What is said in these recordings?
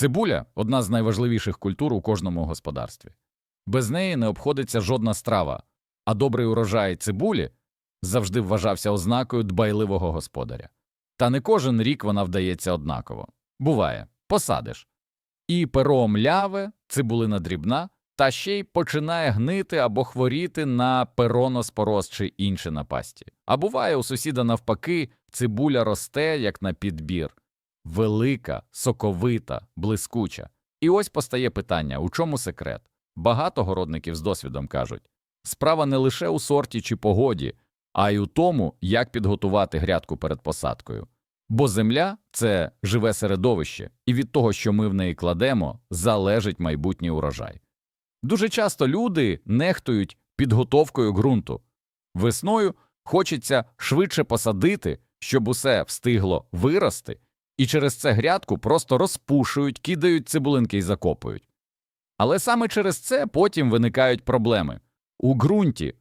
Цибуля одна з найважливіших культур у кожному господарстві. Без неї не обходиться жодна страва, а добрий урожай цибулі завжди вважався ознакою дбайливого господаря. Та не кожен рік вона вдається однаково. Буває, посадиш. І перо мляве, цибулина дрібна, та ще й починає гнити або хворіти на пероноспороз чи інші напасті. А буває, у сусіда навпаки, цибуля росте, як на підбір. Велика, соковита, блискуча. І ось постає питання, у чому секрет? Багато городників з досвідом кажуть, справа не лише у сорті чи погоді, а й у тому, як підготувати грядку перед посадкою. Бо земля це живе середовище, і від того, що ми в неї кладемо, залежить майбутній урожай. Дуже часто люди нехтують підготовкою ґрунту. Весною хочеться швидше посадити, щоб усе встигло вирости, і через це грядку просто розпушують, кидають цибулинки і закопують. Але саме через це потім виникають проблеми. У ґрунті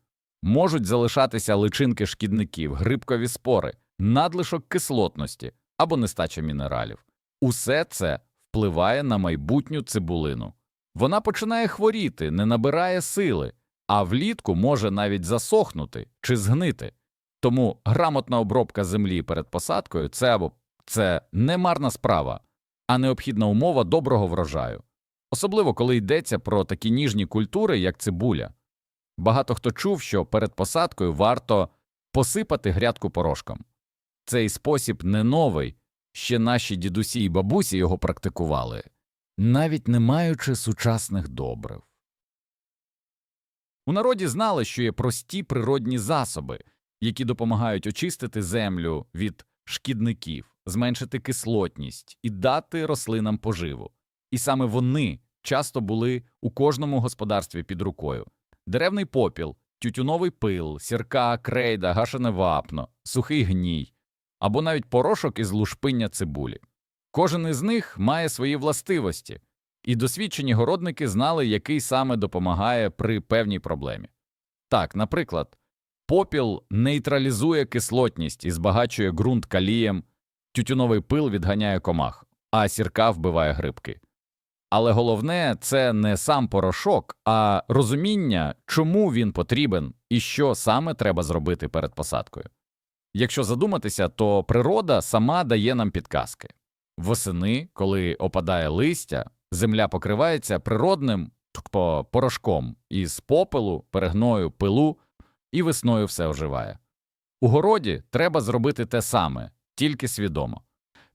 можуть залишатися личинки шкідників, грибкові спори, надлишок кислотності або нестача мінералів. Усе це впливає на майбутню цибулину. Вона починає хворіти, не набирає сили, а влітку може навіть засохнути чи згнити. Тому грамотна обробка землі перед посадкою це або це не марна справа, а необхідна умова доброго врожаю. Особливо коли йдеться про такі ніжні культури, як цибуля. Багато хто чув, що перед посадкою варто посипати грядку порошком. Цей спосіб не новий, ще наші дідусі і бабусі його практикували, навіть не маючи сучасних добрив. У народі знали, що є прості природні засоби, які допомагають очистити землю від шкідників, зменшити кислотність і дати рослинам поживу. І саме вони часто були у кожному господарстві під рукою деревний попіл, тютюновий пил, сірка, крейда, гашене вапно, сухий гній або навіть порошок із лушпиння цибулі. Кожен із них має свої властивості, і досвідчені городники знали, який саме допомагає при певній проблемі. Так, наприклад, попіл нейтралізує кислотність і збагачує ґрунт калієм, тютюновий пил відганяє комах, а сірка вбиває грибки. Але головне це не сам порошок, а розуміння, чому він потрібен і що саме треба зробити перед посадкою. Якщо задуматися, то природа сама дає нам підказки. Восени, коли опадає листя, земля покривається природним тобто порошком із попелу, перегною, пилу, і весною все оживає. У городі треба зробити те саме, тільки свідомо.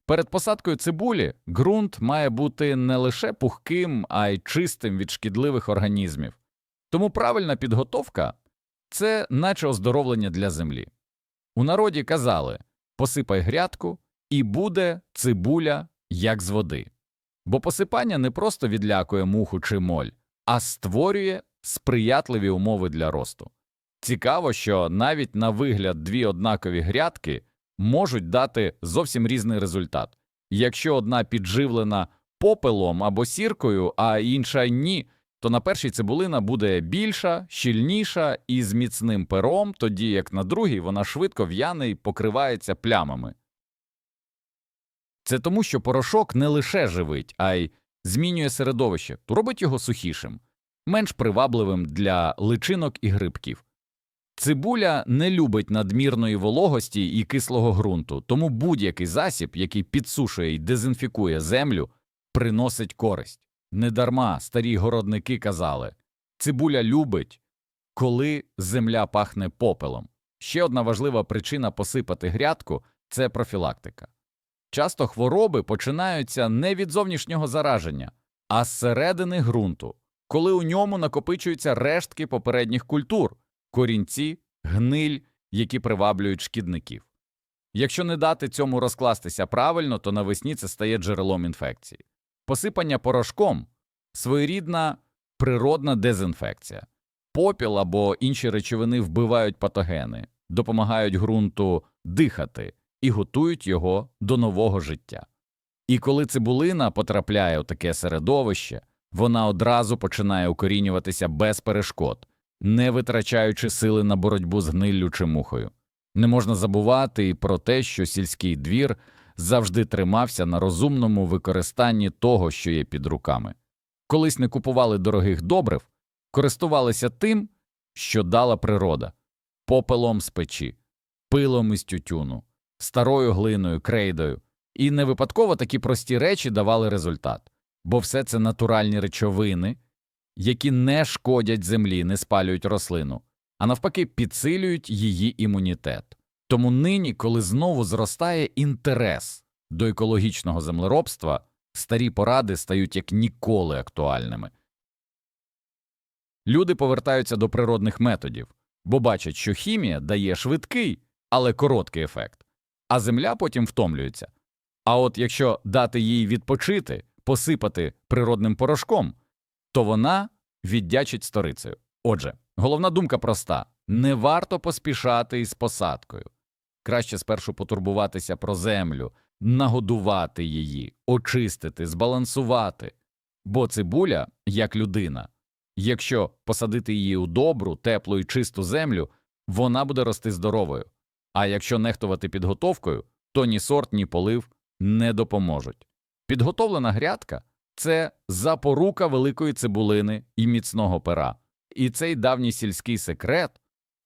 Перед посадкою цибулі ґрунт має бути не лише пухким, а й чистим від шкідливих організмів. Тому правильна підготовка це наче оздоровлення для землі. У народі казали посипай грядку, і буде цибуля як з води. Бо посипання не просто відлякує муху чи моль, а створює сприятливі умови для росту. Цікаво, що навіть на вигляд дві однакові грядки можуть дати зовсім різний результат. Якщо одна підживлена попелом або сіркою, а інша ні, то на першій цибулина буде більша, щільніша і з міцним пером, тоді як на другій вона швидко в'яне і покривається плямами. Це тому, що порошок не лише живить, а й змінює середовище, робить його сухішим, менш привабливим для личинок і грибків. Цибуля не любить надмірної вологості і кислого ґрунту, тому будь-який засіб, який підсушує і дезінфікує землю, приносить користь. Недарма старі городники казали цибуля любить, коли земля пахне попелом. Ще одна важлива причина посипати грядку це профілактика. Часто хвороби починаються не від зовнішнього зараження, а з середини ґрунту, коли у ньому накопичуються рештки попередніх культур корінці, гниль, які приваблюють шкідників. Якщо не дати цьому розкластися правильно, то навесні це стає джерелом інфекції. Посипання порошком своєрідна природна дезінфекція. Попіл або інші речовини вбивають патогени, допомагають ґрунту дихати і готують його до нового життя. І коли цибулина потрапляє у таке середовище, вона одразу починає укорінюватися без перешкод не витрачаючи сили на боротьбу з гниллю чи мухою. Не можна забувати і про те, що сільський двір завжди тримався на розумному використанні того, що є під руками. Колись не купували дорогих добрив, користувалися тим, що дала природа попелом з печі, пилом із тютюну, старою глиною, крейдою. І не випадково такі прості речі давали результат, бо все це натуральні речовини, які не шкодять землі, не спалюють рослину, а навпаки підсилюють її імунітет. Тому нині, коли знову зростає інтерес до екологічного землеробства, старі поради стають як ніколи актуальними. Люди повертаються до природних методів, бо бачать, що хімія дає швидкий, але короткий ефект, а земля потім втомлюється. А от якщо дати їй відпочити, посипати природним порошком, то вона віддячить сторицею. Отже, головна думка проста не варто поспішати із посадкою. Краще спершу потурбуватися про землю, нагодувати її, очистити, збалансувати. Бо цибуля, як людина, якщо посадити її у добру, теплу і чисту землю, вона буде рости здоровою. А якщо нехтувати підготовкою, то ні сорт, ні полив не допоможуть. Підготовлена грядка це запорука великої цибулини і міцного пера. І цей давній сільський секрет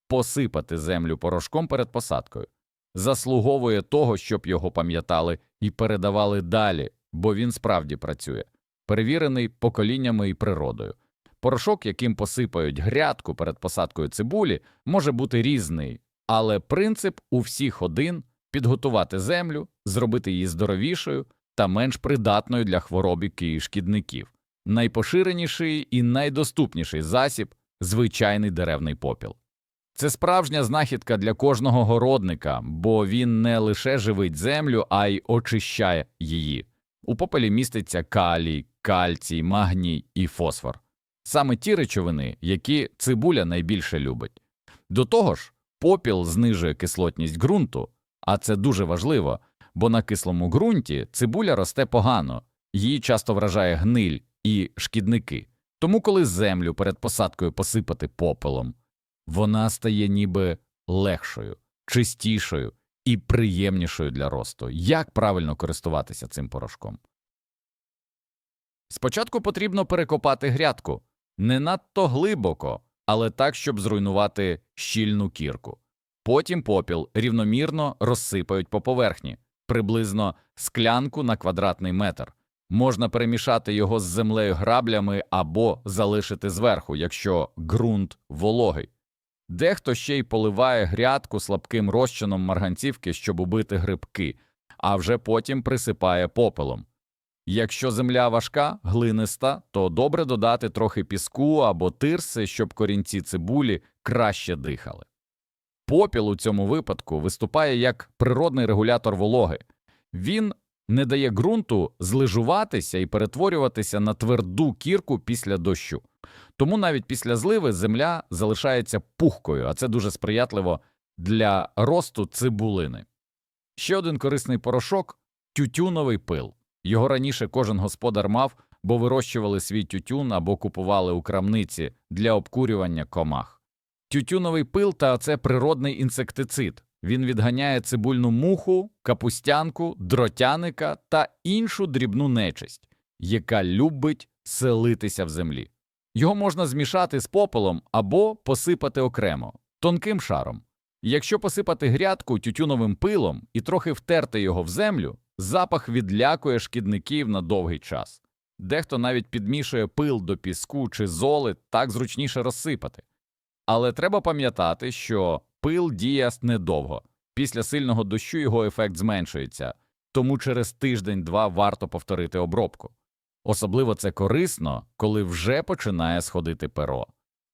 посипати землю порошком перед посадкою заслуговує того, щоб його пам'ятали і передавали далі, бо він справді працює, перевірений поколіннями і природою. Порошок, яким посипають грядку перед посадкою цибулі, може бути різний, але принцип у всіх один підготувати землю, зробити її здоровішою та менш придатною для хвороб і шкідників. Найпоширеніший і найдоступніший засіб звичайний деревний попіл. Це справжня знахідка для кожного городника, бо він не лише живить землю, а й очищає її. У попелі міститься калій, кальцій, магній і фосфор. Саме ті речовини, які цибуля найбільше любить. До того ж, попіл знижує кислотність ґрунту, а це дуже важливо, бо на кислому ґрунті цибуля росте погано, її часто вражає гниль і шкідники. Тому, коли землю перед посадкою посипати попелом, вона стає ніби легшою, чистішою і приємнішою для росту. Як правильно користуватися цим порошком? Спочатку потрібно перекопати грядку не надто глибоко, але так, щоб зруйнувати щільну кірку. Потім попіл рівномірно розсипають по поверхні, приблизно склянку на квадратний метр. Можна перемішати його з землею граблями або залишити зверху, якщо ґрунт вологий. Дехто ще й поливає грядку слабким розчином марганцівки, щоб убити грибки, а вже потім присипає попелом. Якщо земля важка, глиниста, то добре додати трохи піску або тирси, щоб корінці цибулі краще дихали. Попіл у цьому випадку виступає як природний регулятор вологи. Він не дає ґрунту злижуватися і перетворюватися на тверду кірку після дощу. Тому навіть після зливи земля залишається пухкою, а це дуже сприятливо для росту цибулини. Ще один корисний порошок тютюновий пил. Його раніше кожен господар мав, бо вирощували свій тютюн або купували у крамниці для обкурювання комах. Тютюновий пил та це природний інсектицид. Він відганяє цибульну муху, капустянку, дротяника та іншу дрібну нечисть, яка любить селитися в землі. Його можна змішати з попелом або посипати окремо, тонким шаром. Якщо посипати грядку тютюновим пилом і трохи втерти його в землю, запах відлякує шкідників на довгий час. Дехто навіть підмішує пил до піску чи золи, так зручніше розсипати. Але треба пам'ятати, що пил діє недовго. Після сильного дощу його ефект зменшується, тому через тиждень-два варто повторити обробку. Особливо це корисно, коли вже починає сходити перо.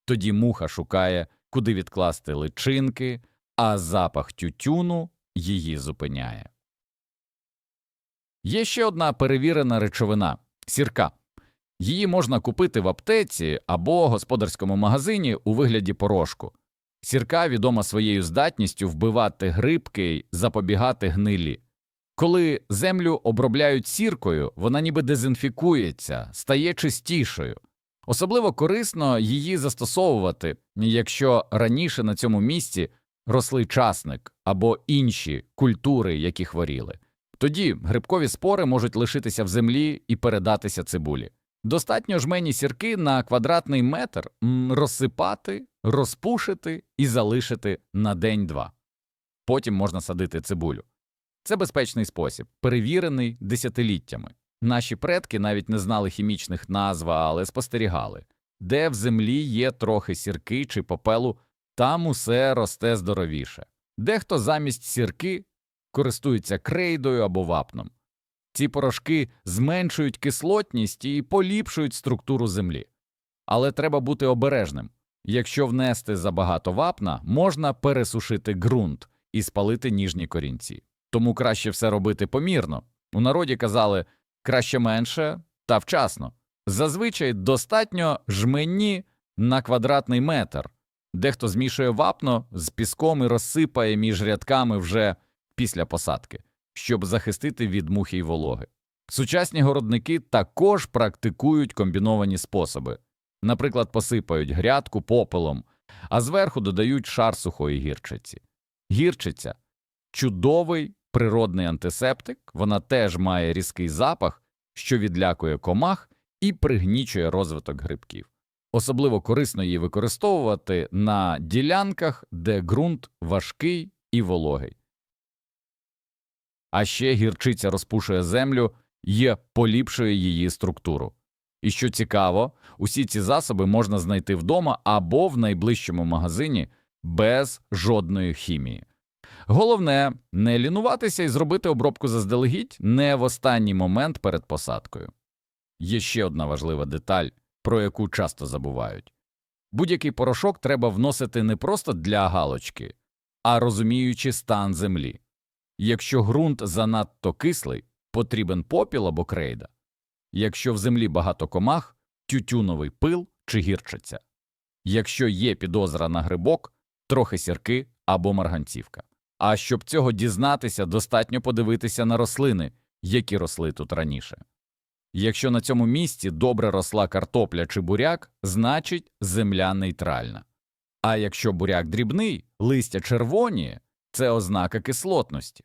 Тоді муха шукає, куди відкласти личинки, а запах тютюну її зупиняє. Є ще одна перевірена речовина сірка. Її можна купити в аптеці або господарському магазині у вигляді порошку. Сірка відома своєю здатністю вбивати грибки й запобігати гнилі. Коли землю обробляють сіркою, вона ніби дезінфікується, стає чистішою. Особливо корисно її застосовувати, якщо раніше на цьому місці росли часник або інші культури, які хворіли. Тоді грибкові спори можуть лишитися в землі і передатися цибулі. Достатньо жмені сірки на квадратний метр розсипати, розпушити і залишити на день-два. Потім можна садити цибулю. Це безпечний спосіб, перевірений десятиліттями. Наші предки навіть не знали хімічних назв, але спостерігали. Де в землі є трохи сірки чи попелу, там усе росте здоровіше. Дехто замість сірки користується крейдою або вапном. Ці порошки зменшують кислотність і поліпшують структуру землі. Але треба бути обережним. Якщо внести забагато вапна, можна пересушити ґрунт і спалити ніжні корінці. Тому краще все робити помірно. У народі казали краще менше та вчасно. Зазвичай достатньо жмені на квадратний метр. Дехто змішує вапно з піском і розсипає між рядками вже після посадки, щоб захистити від мухи й вологи. Сучасні городники також практикують комбіновані способи. Наприклад, посипають грядку попелом, а зверху додають шар сухої гірчиці. Гірчиця чудовий природний антисептик, вона теж має різкий запах, що відлякує комах і пригнічує розвиток грибків. Особливо корисно її використовувати на ділянках, де ґрунт важкий і вологий. А ще гірчиця розпушує землю і поліпшує її структуру. І що цікаво, усі ці засоби можна знайти вдома або в найближчому магазині без жодної хімії. Головне не лінуватися і зробити обробку заздалегідь не в останній момент перед посадкою. Є ще одна важлива деталь, про яку часто забувають. Будь-який порошок треба вносити не просто для галочки, а розуміючи стан землі. Якщо ґрунт занадто кислий, потрібен попіл або крейда. Якщо в землі багато комах, тютюновий пил чи гірчиця. Якщо є підозра на грибок, трохи сірки або марганцівка. А щоб цього дізнатися, достатньо подивитися на рослини, які росли тут раніше. Якщо на цьому місці добре росла картопля чи буряк, значить земля нейтральна. А якщо буряк дрібний, листя червоніє – це ознака кислотності.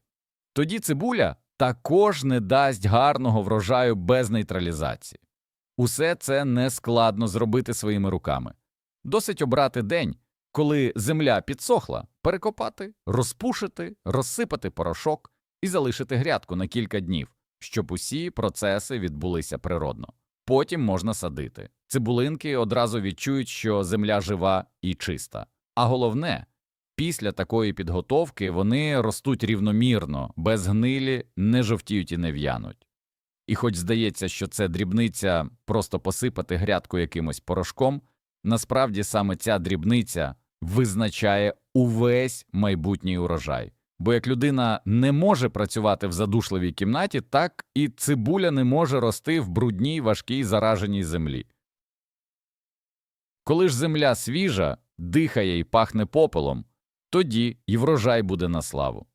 Тоді цибуля також не дасть гарного врожаю без нейтралізації. Усе це не складно зробити своїми руками. Досить обрати день, коли земля підсохла, перекопати, розпушити, розсипати порошок і залишити грядку на кілька днів, щоб усі процеси відбулися природно. Потім можна садити. Цибулинки одразу відчують, що земля жива і чиста. А головне, після такої підготовки вони ростуть рівномірно, без гнилі, не жовтіють і не в'януть. І хоч здається, що це дрібниця просто посипати грядку якимось порошком, насправді саме ця дрібниця визначає увесь майбутній урожай. Бо як людина не може працювати в задушливій кімнаті, так і цибуля не може рости в брудній, важкій зараженій землі. Коли ж земля свіжа, дихає і пахне попелом, тоді і врожай буде на славу.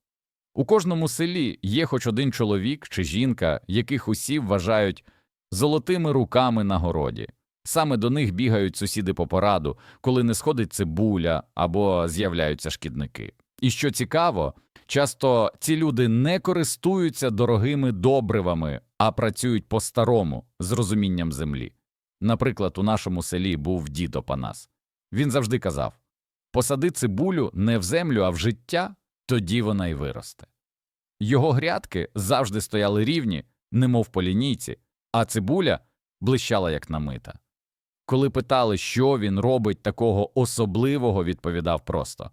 У кожному селі є хоч один чоловік чи жінка, яких усі вважають золотими руками на городі. Саме до них бігають сусіди по пораду, коли не сходить цибуля або з'являються шкідники. І що цікаво, часто ці люди не користуються дорогими добривами, а працюють по-старому з розумінням землі. Наприклад, у нашому селі був дід Опанас. Він завжди казав посади цибулю не в землю, а в життя, тоді вона й виросте. Його грядки завжди стояли рівні, немов по лінійці, а цибуля блищала як намита. Коли питали, що він робить такого особливого, відповідав просто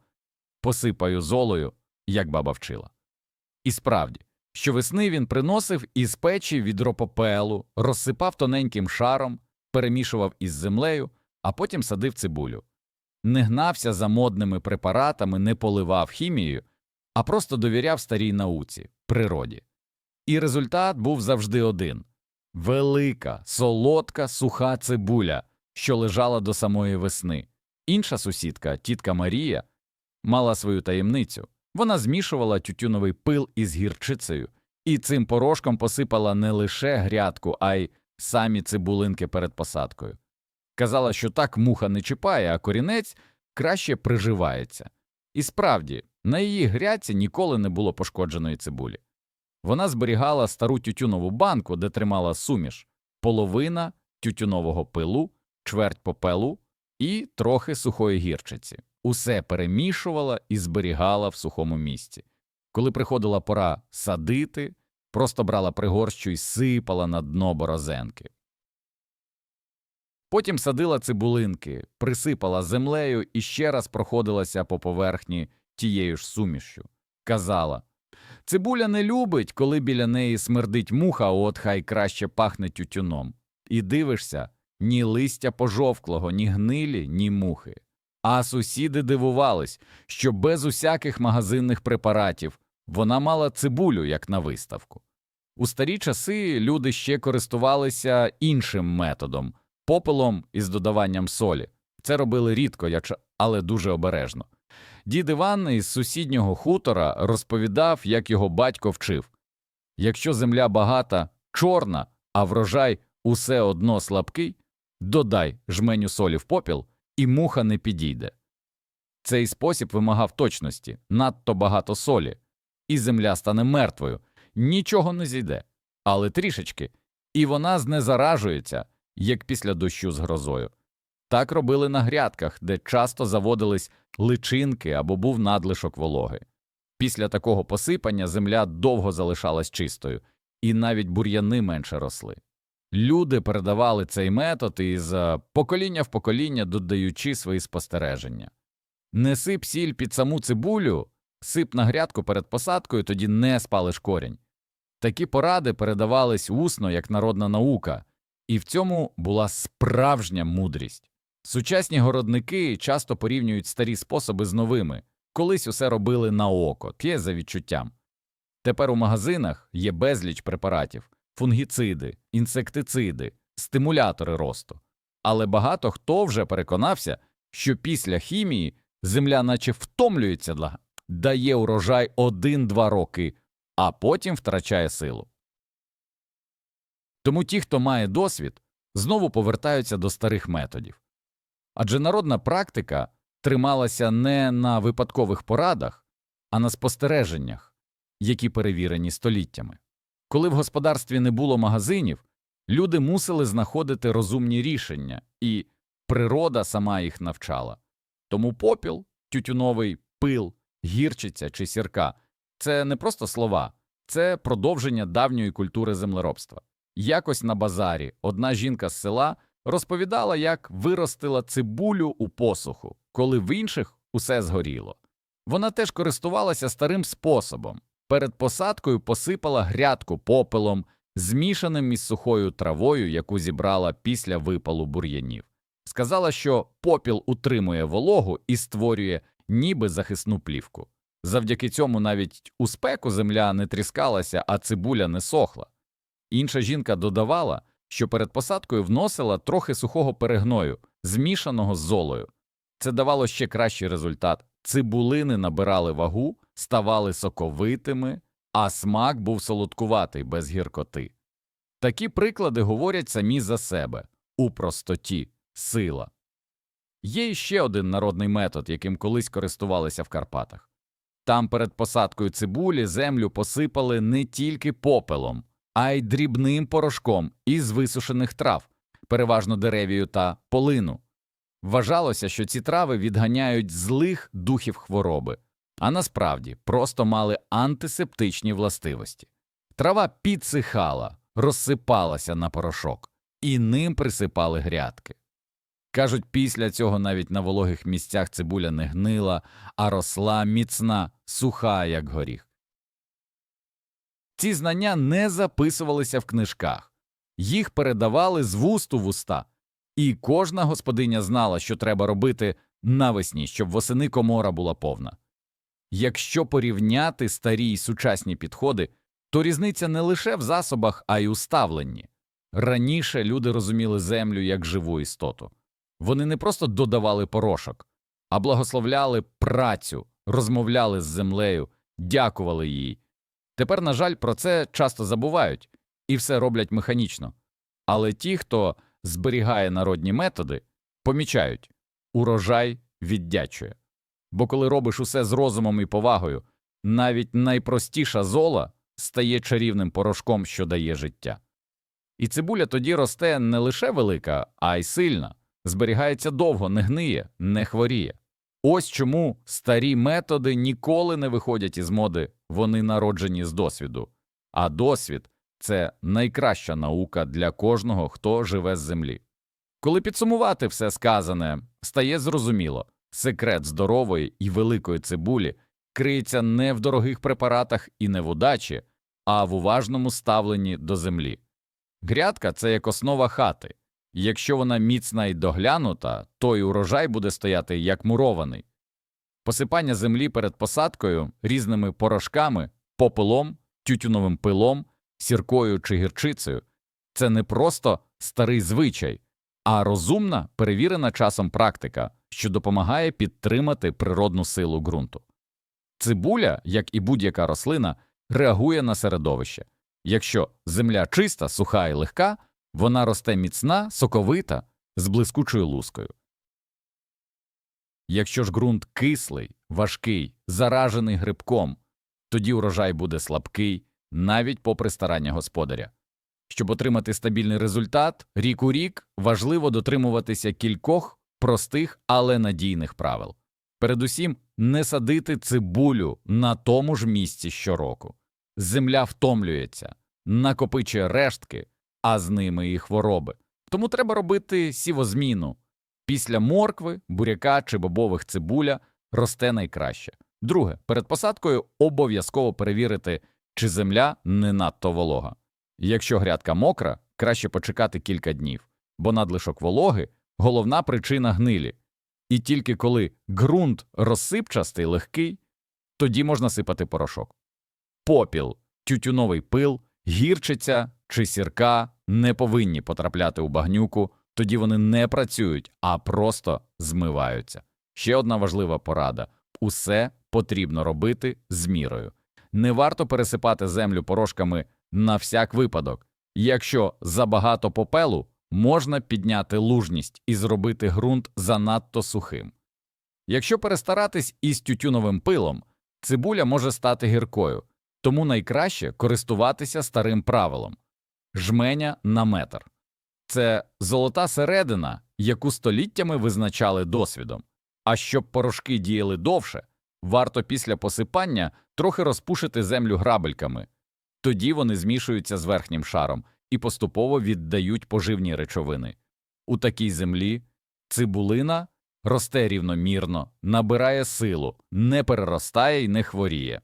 посипаю золою, як баба вчила. І справді, щовесни він приносив із печі відро попелу, розсипав тоненьким шаром, перемішував із землею, а потім садив цибулю. Не гнався за модними препаратами, не поливав хімією, а просто довіряв старій науці, природі. І результат був завжди один велика, солодка, суха цибуля що лежала до самої весни. Інша сусідка, тітка Марія, мала свою таємницю. Вона змішувала тютюновий пил із гірчицею і цим порошком посипала не лише грядку, а й самі цибулинки перед посадкою. Казала, що так муха не чіпає, а корінець краще приживається. І справді, на її грядці ніколи не було пошкодженої цибулі. Вона зберігала стару тютюнову банку, де тримала суміш, половина тютюнового пилу, чверть попелу і трохи сухої гірчиці. Усе перемішувала і зберігала в сухому місці. Коли приходила пора садити, просто брала пригорщу і сипала на дно борозенки. Потім садила цибулинки, присипала землею і ще раз проходилася по поверхні тією ж сумішю. Казала Цибуля не любить, коли біля неї смердить муха, от хай краще пахне тютюном. І дивишся ні листя пожовклого, ні гнилі, ні мухи. А сусіди дивувались, що без усяких магазинних препаратів вона мала цибулю, як на виставку. У старі часи люди ще користувалися іншим методом попелом із додаванням солі. Це робили рідко, але дуже обережно. Дід Іван із сусіднього хутора розповідав, як його батько вчив якщо земля багата, чорна, а врожай усе одно слабкий, додай жменю солі в попіл, і муха не підійде. Цей спосіб вимагав точності, надто багато солі, і земля стане мертвою, нічого не зійде, але трішечки, і вона знезаражується, як після дощу з грозою. Так робили на грядках, де часто заводились личинки або був надлишок вологи. Після такого посипання земля довго залишалась чистою, і навіть бур'яни менше росли. Люди передавали цей метод із е, покоління в покоління, додаючи свої спостереження. Не сип сіль під саму цибулю, сип на грядку перед посадкою, тоді не спалиш корінь. Такі поради передавались усно як народна наука, і в цьому була справжня мудрість. Сучасні городники часто порівнюють старі способи з новими, колись усе робили на око, тє за відчуттям. Тепер у магазинах є безліч препаратів, фунгіциди, інсектициди, стимулятори росту. Але багато хто вже переконався, що після хімії земля наче втомлюється, дає урожай 1-2 роки, а потім втрачає силу. Тому ті, хто має досвід, знову повертаються до старих методів. Адже народна практика трималася не на випадкових порадах, а на спостереженнях, які перевірені століттями. Коли в господарстві не було магазинів, люди мусили знаходити розумні рішення, і природа сама їх навчала. Тому попіл, тютюновий пил, гірчиця чи сірка це не просто слова, це продовження давньої культури землеробства. Якось на базарі одна жінка з села розповідала, як виростила цибулю у посуху, коли в інших усе згоріло. Вона теж користувалася старим способом. Перед посадкою посипала грядку попелом, змішаним із сухою травою, яку зібрала після випалу бур'янів. Сказала, що попіл утримує вологу і створює ніби захисну плівку. Завдяки цьому навіть у спеку земля не тріскалася, а цибуля не сохла. Інша жінка додавала, що перед посадкою вносила трохи сухого перегною, змішаного з золою. Це давало ще кращий результат. Цибулини набирали вагу, ставали соковитими, а смак був солодкуватий без гіркоти. Такі приклади говорять самі за себе у простоті, сила. Є іще один народний метод, яким колись користувалися в Карпатах. Там перед посадкою цибулі землю посипали не тільки попелом, а й дрібним порошком із висушених трав, переважно деревію та полину. Вважалося, що ці трави відганяють злих духів хвороби, а насправді просто мали антисептичні властивості. Трава підсихала, розсипалася на порошок, і ним присипали грядки. Кажуть, після цього навіть на вологих місцях цибуля не гнила, а росла міцна, суха, як горіх. Ці знання не записувалися в книжках, їх передавали з вуст у вуста, і кожна господиня знала, що треба робити навесні, щоб восени комора була повна. Якщо порівняти старі й сучасні підходи, то різниця не лише в засобах, а й у ставленні. Раніше люди розуміли землю як живу істоту. Вони не просто додавали порошок, а благословляли працю, розмовляли з землею, дякували їй. Тепер, на жаль, про це часто забувають і все роблять механічно. Але ті, хто зберігає народні методи, помічають урожай віддячує. Бо коли робиш усе з розумом і повагою, навіть найпростіша зола стає чарівним порошком, що дає життя. І цибуля тоді росте не лише велика, а й сильна, зберігається довго, не гниє, не хворіє. Ось чому старі методи ніколи не виходять із моди, вони народжені з досвіду. А досвід це найкраща наука для кожного, хто живе з землі. Коли підсумувати все сказане, стає зрозуміло, секрет здорової і великої цибулі криється не в дорогих препаратах і не в удачі, а в уважному ставленні до землі. Грядка це як основа хати. Якщо вона міцна і доглянута, то й урожай буде стояти як мурований. Посипання землі перед посадкою різними порошками, попелом, тютюновим пилом, сіркою чи гірчицею це не просто старий звичай, а розумна, перевірена часом практика, що допомагає підтримати природну силу ґрунту. Цибуля, як і будь-яка рослина, реагує на середовище. Якщо земля чиста, суха і легка, вона росте міцна, соковита, з блискучою лускою. Якщо ж ґрунт кислий, важкий, заражений грибком, тоді урожай буде слабкий, навіть попри старання господаря. Щоб отримати стабільний результат, рік у рік важливо дотримуватися кількох простих, але надійних правил. Передусім, не садити цибулю на тому ж місці щороку. Земля втомлюється, накопичує рештки, а з ними і хвороби. Тому треба робити сівозміну. Після моркви, буряка чи бобових цибуля росте найкраще. Друге, перед посадкою обов'язково перевірити, чи земля не надто волога. Якщо грядка мокра, краще почекати кілька днів, бо надлишок вологи головна причина гнилі. І тільки коли ґрунт розсипчастий, легкий, тоді можна сипати порошок. Попіл, тютюновий пил, гірчиця чи сірка не повинні потрапляти у багнюку, тоді вони не працюють, а просто змиваються. Ще одна важлива порада усе потрібно робити з мірою. Не варто пересипати землю порошками на всяк випадок. Якщо забагато попелу, можна підняти лужність і зробити ґрунт занадто сухим. Якщо перестаратись із тютюновим пилом, цибуля може стати гіркою, тому найкраще користуватися старим правилом жменя на метр. Це золота середина, яку століттями визначали досвідом. А щоб порошки діяли довше, варто після посипання трохи розпушити землю грабельками. Тоді вони змішуються з верхнім шаром і поступово віддають поживні речовини. У такій землі цибулина росте рівномірно, набирає силу, не переростає і не хворіє.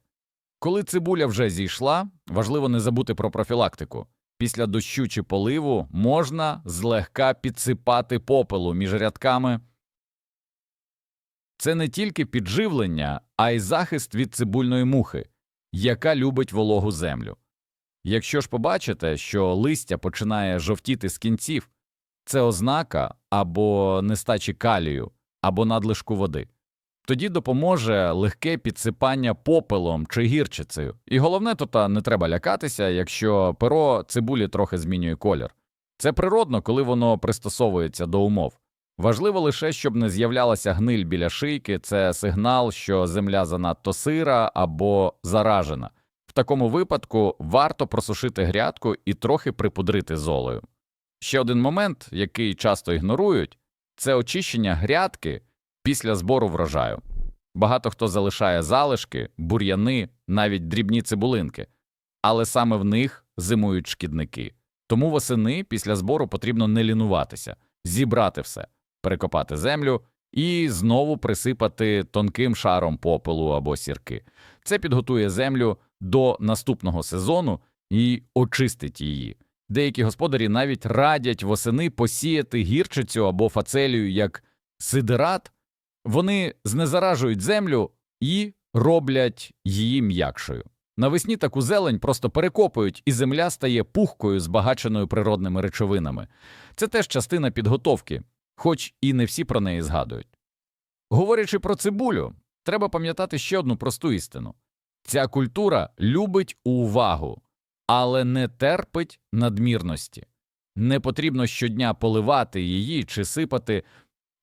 Коли цибуля вже зійшла, важливо не забути про профілактику. Після дощу чи поливу можна злегка підсипати попелу між рядками. Це не тільки підживлення, а й захист від цибульної мухи, яка любить вологу землю. Якщо ж побачите, що листя починає жовтіти з кінців, це ознака або нестачі калію, або надлишку води. Тоді допоможе легке підсипання попелом чи гірчицею. І головне, тут не треба лякатися, якщо перо цибулі трохи змінює колір. Це природно, коли воно пристосовується до умов. Важливо лише, щоб не з'являлася гниль біля шийки, це сигнал, що земля занадто сира або заражена. В такому випадку варто просушити грядку і трохи припудрити золою. Ще один момент, який часто ігнорують, це очищення грядки після збору врожаю. Багато хто залишає залишки, бур'яни, навіть дрібні цибулинки, але саме в них зимують шкідники. Тому восени після збору потрібно не лінуватися, зібрати все, перекопати землю і знову присипати тонким шаром попелу або сірки. Це підготує землю до наступного сезону і очистить її. Деякі господарі навіть радять восени посіяти гірчицю або фацелію як сидират, вони знезаражують землю і роблять її м'якшою. Навесні таку зелень просто перекопують, і земля стає пухкою, збагаченою природними речовинами. Це теж частина підготовки, хоч і не всі про неї згадують. Говорячи про цибулю, треба пам'ятати ще одну просту істину ця культура любить увагу, але не терпить надмірності. Не потрібно щодня поливати її чи сипати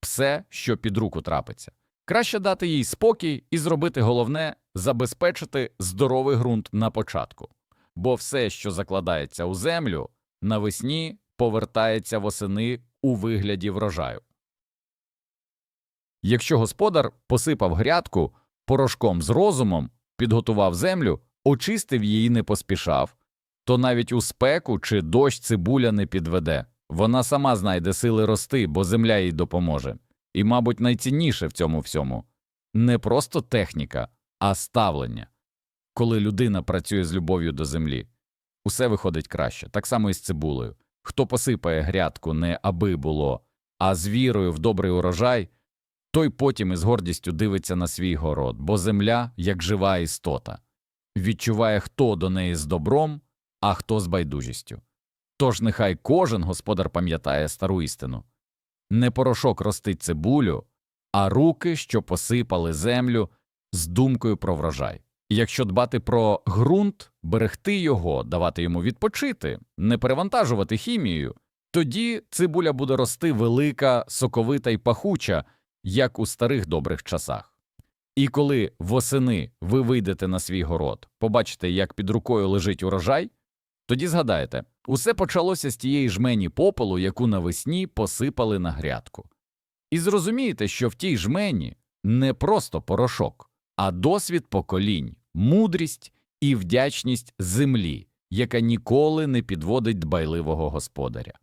все, що під руку трапиться. Краще дати їй спокій і зробити головне забезпечити здоровий ґрунт на початку. бо все, що закладається у землю, навесні повертається восени у вигляді врожаю. Якщо господар посипав грядку порошком з розумом, підготував землю, очистив її не поспішав, то навіть у спеку чи дощ цибуля не підведе. Вона сама знайде сили рости, бо земля їй допоможе. І, мабуть, найцінніше в цьому всьому не просто техніка, а ставлення. Коли людина працює з любов'ю до землі, усе виходить краще, так само і з цибулею. Хто посипає грядку не аби було, а з вірою в добрий урожай, той потім із гордістю дивиться на свій город, бо земля, як жива істота, відчуває, хто до неї з добром, а хто з байдужістю. Тож нехай кожен господар пам'ятає стару істину не порошок ростить цибулю, а руки, що посипали землю з думкою про врожай. І якщо дбати про ґрунт, берегти його, давати йому відпочити, не перевантажувати хімією, тоді цибуля буде рости велика, соковита й пахуча, як у старих добрих часах. І коли восени ви вийдете на свій город, побачите, як під рукою лежить урожай, тоді згадайте, усе почалося з тієї жмені попелу, яку навесні посипали на грядку. І зрозумієте, що в тій жмені не просто порошок, а досвід поколінь, мудрість і вдячність землі, яка ніколи не підводить дбайливого господаря.